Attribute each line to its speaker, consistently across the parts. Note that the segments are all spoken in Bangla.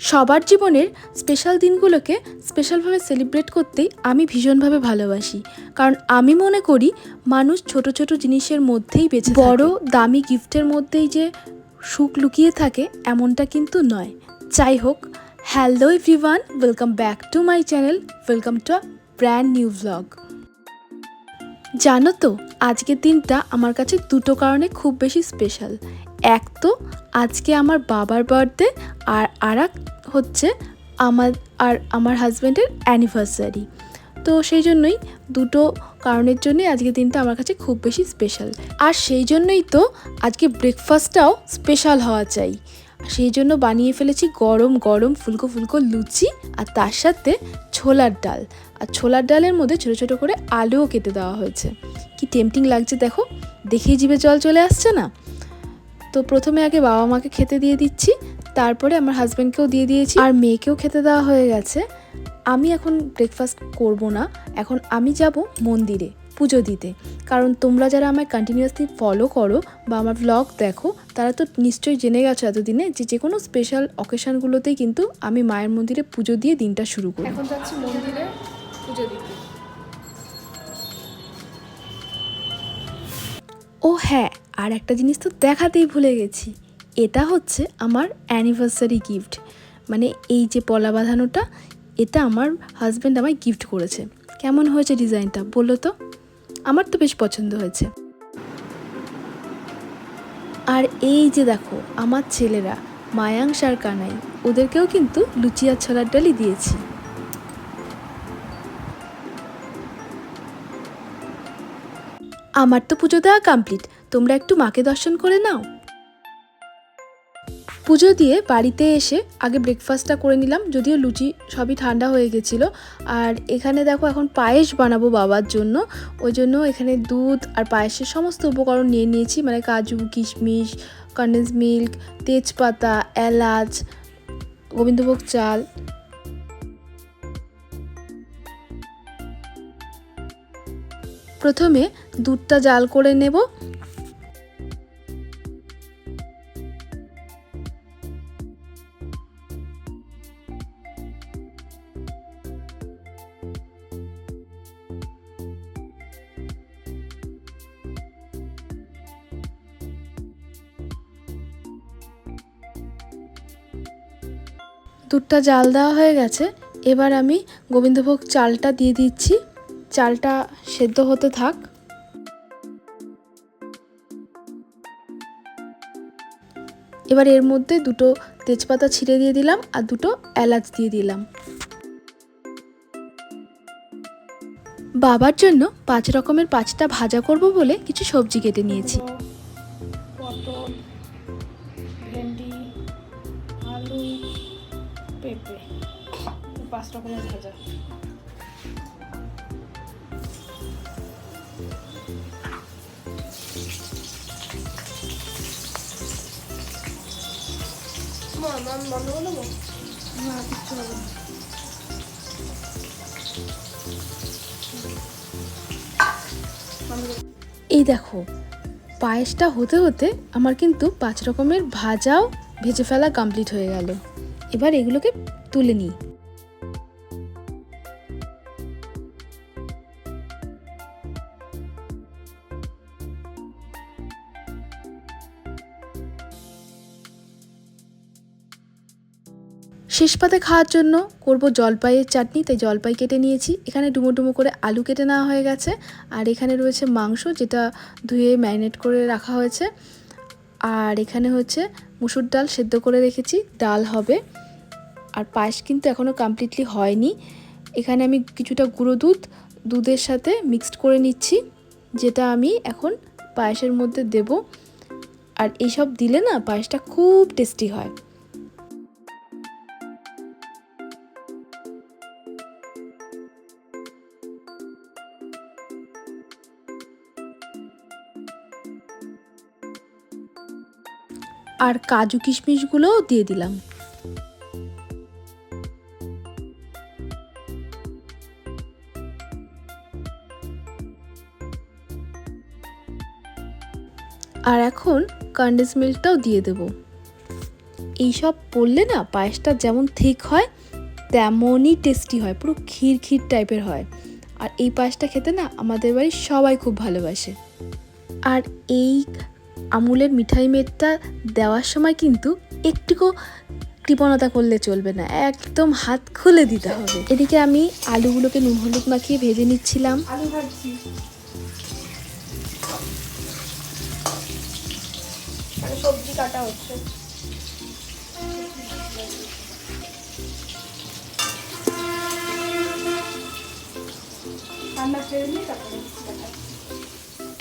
Speaker 1: সবার জীবনের স্পেশাল দিনগুলোকে স্পেশালভাবে সেলিব্রেট করতেই আমি ভীষণভাবে ভালোবাসি। কারণ আমি মনে করি মানুষ ছোট ছোট জিনিসের মধ্যেই বেঁচে। বড় দামি গিফটের মধ্যেই যে সুখ লুকিয়ে থাকে, এমনটা কিন্তু নয়। যাই হোক hello everyone welcome back to my channel welcome to brand new vlog জানো তো, আজকের দিনটা আমার কাছে দুটো কারণে খুব বেশি স্পেশাল এক তো আজকে আমার বাবার বার্থডে আর আর হচ্ছে আমার, আর আমার হাজব্যান্ডের অ্যানিভার্সারি তো সেই জন্যই দুটো কারণের জন্যই আজকের দিনটা আমার কাছে খুব বেশি স্পেশাল আর সেই জন্যই তো আজকে ব্রেকফাস্টটাও স্পেশাল হওয়া চাই। সেই জন্য বানিয়ে ফেলেছি গরম গরম ফুলকো ফুলকো লুচি আর তার সাথে ছোলার ডাল। আর ছোলার ডালের মধ্যে ছোটো ছোটো করে আলুও কেটে দেওয়া হয়েছে। কি টেম্পটিং লাগছে দেখো। দেখেই জিভে জল চলে আসছে না? তো প্রথমে আগে বাবা মাকে খেতে দিয়ে দিচ্ছি, তারপরে আমার হাজব্যান্ডকেও দিয়ে দিয়েছি। আর মেয়েকেও খেতে দেওয়া হয়ে গেছে। আমি এখন ব্রেকফাস্ট করব না, এখন আমি যাব মন্দিরে পুজো দিতে। কারণ তোমরা যারা আমায় কন্টিনিউয়াসলি ফলো করো বা আমার ব্লগ দেখো, তারা তো নিশ্চয়ই জেনে গেছো এতদিনে যে যে কোনো স্পেশাল অকেশানগুলোতেই কিন্তু আমি মায়ের মন্দিরে পুজো দিয়ে দিনটা শুরু করি। এখন যাচ্ছি মন্দিরে। ও হ্যাঁ আর একটা জিনিস তো দেখাতেই ভুলে গেছি। এটা হচ্ছে আমার অ্যানিভার্সারি গিফট মানে এই যে পলা বাঁধানোটা, এটা আমার হাজব্যান্ড আমায় গিফট করেছে। কেমন হয়েছে ডিজাইনটা বলো তো? আমার তো বেশ পছন্দ হয়েছে। আর এই যে দেখো, আমার ছেলেরা মায়াংশ আর কানাই ওদেরকেও কিন্তু লুচি আর ছোলার ডালই দিয়েছি। আমার তো পুজো দেওয়া কমপ্লিট তোমরা একটু মাকে দর্শন করে নাও। পুজো দিয়ে বাড়িতে এসে আগে ব্রেকফাস্টটা করে নিলাম, যদিও লুচি সবই ঠান্ডা হয়ে গেছিল। আর এখানে দেখো এখন পায়েস বানাবো বাবার জন্য। ওই জন্য এখানে দুধ আর পায়েসের সমস্ত উপকরণ নিয়ে নিয়েছি মানে কাজু, কিশমিশ কন্ডেন্স মিল্ক তেজপাতা, এলাচ, গোবিন্দভোগ চাল। প্রথমে দুধটা জাল করে নেব। দুধটা জাল দেওয়া হয়ে গেছে। এবার আমি গোবিন্দভোগ চালটা দিয়ে দিচ্ছি। চালটা সেদ্ধ হতে থাক। এবার এর মধ্যে দুটো তেজপাতা ছিঁড়ে দিয়ে দিলাম আর দুটো এলাচ দিয়ে দিলাম। বাবার জন্য পাঁচ রকমের পাঁচটা ভাজা করব বলে কিছু সবজি কেটে নিয়েছি।
Speaker 2: পাঁচ রকমের ভাজা। বন্ধ করে দেবো না কিচ্ছু হবে না।
Speaker 1: এই দেখো পায়েসটা হতে হতে আমার কিন্তু পাঁচ রকমের ভাজাও ভেজে ফেলা কমপ্লিট হয়ে গেল। এবার এগুলোকে তুলে নিই। শেষ পাতে খাওয়ার জন্য করব জলপাইয়ের চাটনি, তাই জলপাই কেটে নিয়েছি। এখানে ডুমো ডুমো করে আলু কেটে নেওয়া হয়ে গেছে। আর এখানে রয়েছে মাংস, যেটা ধুয়ে ম্যারিনেট করে রাখা হয়েছে। আর এখানে হচ্ছে মুসুর ডাল সেদ্ধ করে রেখেছি, ডাল হবে। আর পায়েস কিন্তু এখনও কমপ্লিটলি হয়নি। এখানে আমি কিছুটা গুঁড়ো দুধ, দুধের সাথে মিক্সড করে নিচ্ছি, যেটা আমি এখন পায়েসের মধ্যে দেব। আর এইসব দিলে না পায়েসটা খুব টেস্টি হয়। আর কাজু কিশমিশগুলোও দিয়ে দিলাম। আর এখন কন্ডেন্স মিল্কটাও দিয়ে দেব। এইসব পড়লে না পায়েসটা যেমন ঠিক হয়, তেমনই টেস্টি হয়, পুরো ক্ষীর ক্ষীর টাইপের হয়। আর এই পায়েসটা খেতে না আমাদের বাড়ির সবাই খুব ভালোবাসে। আর এই আমুলের মিঠাই মেটটা দেওয়ার সময় কিন্তু একটুকু কৃপণতা করলে চলবে না একদম হাত খুলে দিতে হবে। এদিকে আমি আলুগুলোকে নুন হলুদ মাখিয়ে ভেজে নিচ্ছিলাম।
Speaker 2: আলু ভাজছি। সবজি কাটা হচ্ছে।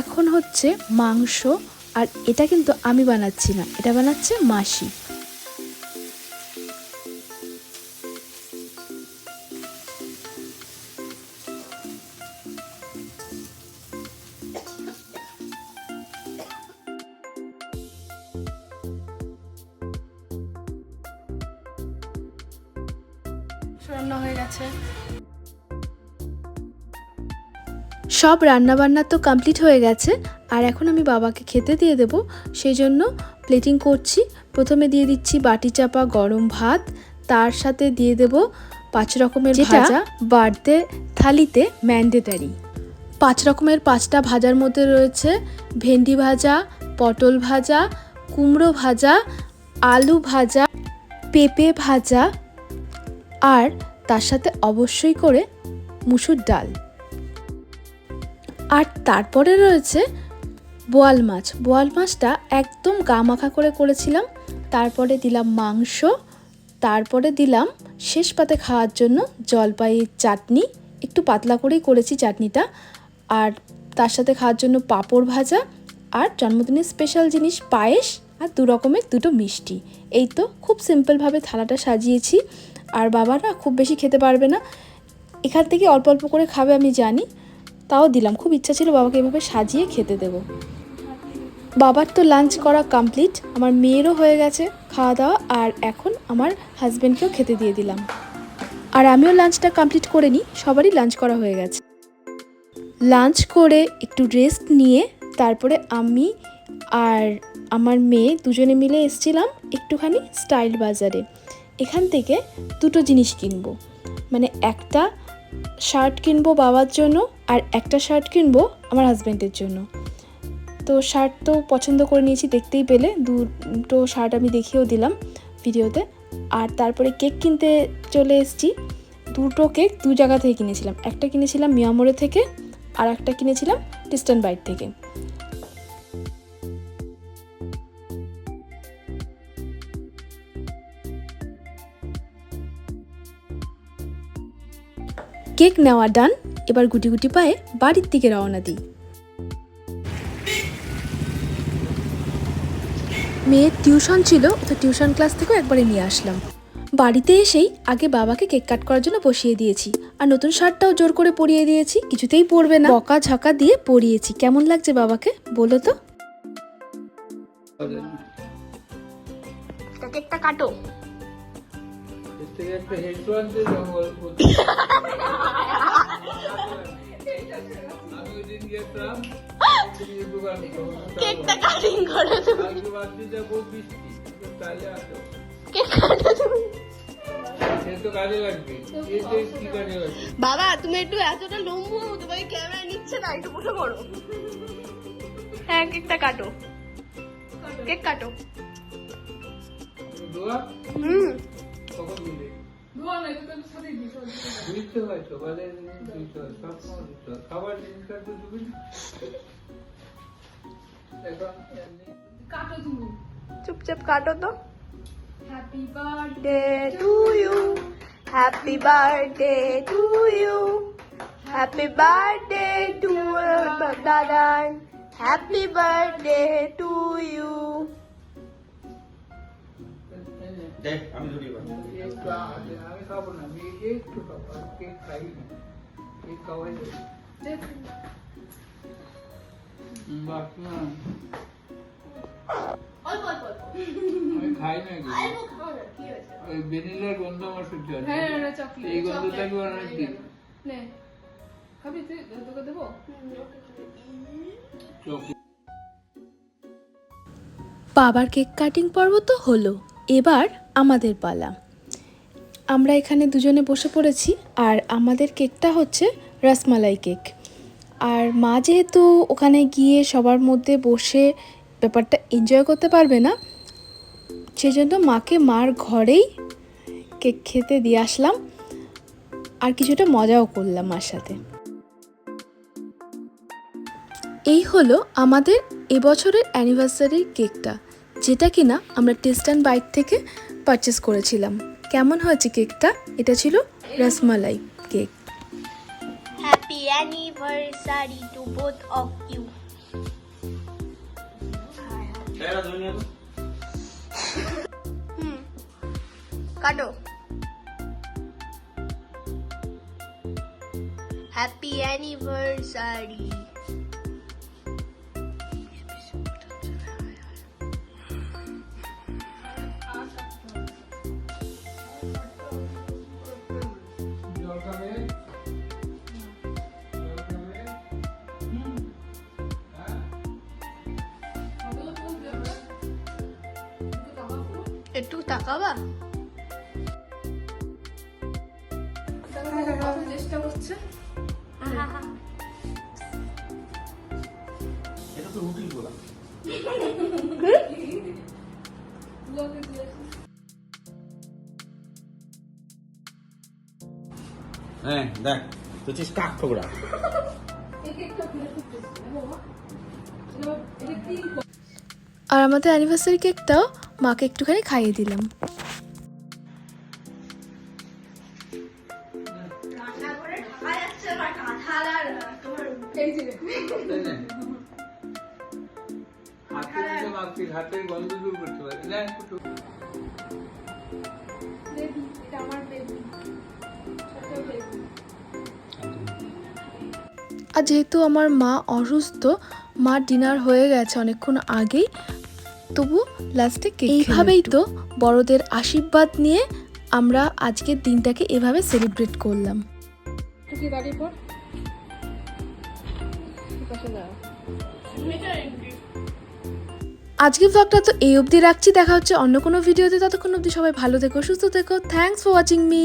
Speaker 1: এখন হচ্ছে মাংস আর এটা কিন্তু আমি বানাচ্ছি না এটা বানাচ্ছে মাসি।
Speaker 2: রান্না হয়ে গেছে।
Speaker 1: সব রান্নাবান্না তো কমপ্লিট হয়ে গেছে আর এখন আমি বাবাকে খেতে দিয়ে দেব। সেই জন্য প্লেটিং করছি। প্রথমে দিয়ে দিচ্ছি বাটি চাপা গরম ভাত তার সাথে দিয়ে দেব পাঁচ রকমের ভাজা বাড়তে থালিতে ম্যান্ডেটারি পাঁচ রকমের পাঁচটা ভাজার মধ্যে রয়েছে ভেন্ডি ভাজা পটল ভাজা কুমড়ো ভাজা আলু ভাজা পেঁপে ভাজা আর তার সাথে অবশ্যই করে মুসুর ডাল। আর তারপরে রয়েছে বোয়াল মাছ। বোয়াল মাছটা একদম গা মাখা করে করেছিলাম। তারপরে দিলাম মাংস। তারপরে দিলাম শেষ পাতে খাওয়ার জন্য জলপাইয়ের চাটনি। একটু পাতলা করেই করেছি চাটনিটা। আর তার সাথে খাওয়ার জন্য পাঁপড় ভাজা আর জন্মদিনের স্পেশাল জিনিস পায়েস আর দু রকমের দুটো মিষ্টি। এই তো খুব সিম্পলভাবে থালাটা সাজিয়েছি। আর বাবারা খুব বেশি খেতে পারবে না। এখান থেকে অল্প অল্প করে খাবে আমি জানি। তাও দিলাম। খুব ইচ্ছা ছিল বাবাকে এভাবে সাজিয়ে খেতে দেব। বাবার তো লাঞ্চ করা কমপ্লিট আমার মেয়েরও হয়ে গেছে খাওয়া দাওয়া, আর এখন আমার হাজব্যান্ডকেও খেতে দিয়ে দিলাম। আর আমিও লাঞ্চটা কমপ্লিট করে নিই, সবারই লাঞ্চ করা হয়ে গেছে। লাঞ্চ করে একটু রেস্ট নিয়ে তারপরে আমি আর আমার মেয়ে দুজনে মিলে এসছিলাম একটুখানি স্টাইল বাজারে। এখান থেকে দুটো জিনিস কিনবো। মানে একটা শার্ট কিনবো বাবার জন্য আর একটা শার্ট কিনবো আমার হাজব্যান্ডের জন্য। তো শার্ট তো পছন্দ করে নিয়েছি দেখতেই পেলে, দুটো শার্ট আমি দেখিয়েও দিলাম ভিডিওতে। আর তারপরে কেক কিনতে চলে এসেছি, দুটো কেক দু জায়গা থেকে কিনেছিলাম। একটা কিনেছিলাম মিয়ামোড়ে থেকে, আর একটা কিনেছিলাম টিস্টান বাইট থেকে। কেক নেওয়া ডান, এবার গুটি গুটি পায়ে বাড়ির দিকে রওনা দিই। মেয়ের টিউশন ছিল, তো টিউশন ক্লাস থেকেও একবারে নিয়ে আসলাম। বাড়িতে এসেই আগে বাবাকে কেক কাট করার জন্য বসিয়ে দিয়েছি, আর নতুন শার্টটাও জোর করে পরিয়ে দিয়েছি, কিছুতেই পরবে না। বকা ঝকা দিয়ে পরিয়েছি, কেমন লাগছে বাবাকে, বলো তো?
Speaker 2: কেকটা কাটো।
Speaker 3: থেকে একটা হেডফোন দিয়ে জঙ্গল আমি ওই দিন গেছিলাম
Speaker 2: কেকটা কাটিং করে তুমি। বাবা তুমি একটু এতটা লম্বু তোমাকে ক্যামেরা নিচ্ছে না একটু বসে পড়ো। হ্যাঁ কেকটা কাটো। কেক কাটো। হুম।
Speaker 3: দিলে দিতে হয় সকালে দিতে হয় সব সময় দিতে হয় খাবার জিনিসটা তো দিবি না। এখন এমনি
Speaker 2: চুপচাপ কাটো তো happy birthday to you happy birthday to you happy birthday to Dadan happy birthday to you
Speaker 4: দেখ আমি ধরি এবার
Speaker 3: একটু
Speaker 1: বাবার কেক কাটিং পর্ব তো হলো। এবার আমাদের পালা। আমরা এখানে দুজনে বসে পড়েছি আর আমাদের কেকটা হচ্ছে রসমালাই কেক। আর মা যেহেতু ওখানে গিয়ে সবার মধ্যে বসে ব্যাপারটা এনজয় করতে পারবে না, সেজন্য মাকে মার ঘরেই কেক খেতে দিয়ে আসলাম। আর কিছুটা মজাও করলাম মার সাথে। এই হলো আমাদের এবছরের অ্যানিভার্সারির কেকটা, যেটা কিনা আমরা টেস্ট অ্যান্ড বাইট থেকে পারচেস করেছিলাম। কেমন হয়েছে কেকটা? এটা ছিল rasmalai cake.
Speaker 2: Happy anniversary to both of you কাটো। হ্যাপি অ্যানিভার্সারি একটু তাকাবা
Speaker 5: চেষ্টা করছে
Speaker 4: এটা তো রুটি গোলা হ্যাঁ দেখ তো চিস কাক ঠোকরা
Speaker 1: আর আমাদের অ্যানিভার্সারি কেকটাও মাকে একটুখানি খাইয়ে দিলাম
Speaker 3: হাতের গন্ধ দূর করতে পারি না
Speaker 1: আর যেহেতু আমার মা অসুস্থ মা ডিনার হয়ে গেছে অনেকক্ষণ আগেই তবু লাস্টে এইভাবেই তো বড়দের আশীর্বাদ নিয়ে আমরা আজকের দিনটাকে এভাবে সেলিব্রেট করলাম। আজকের ব্লগটা তো এই অবধি রাখছি দেখা হচ্ছে অন্য কোনো ভিডিওতে ততক্ষণ অবধি সবাই ভালো থেকো সুস্থ থেকো। Thanks for watching me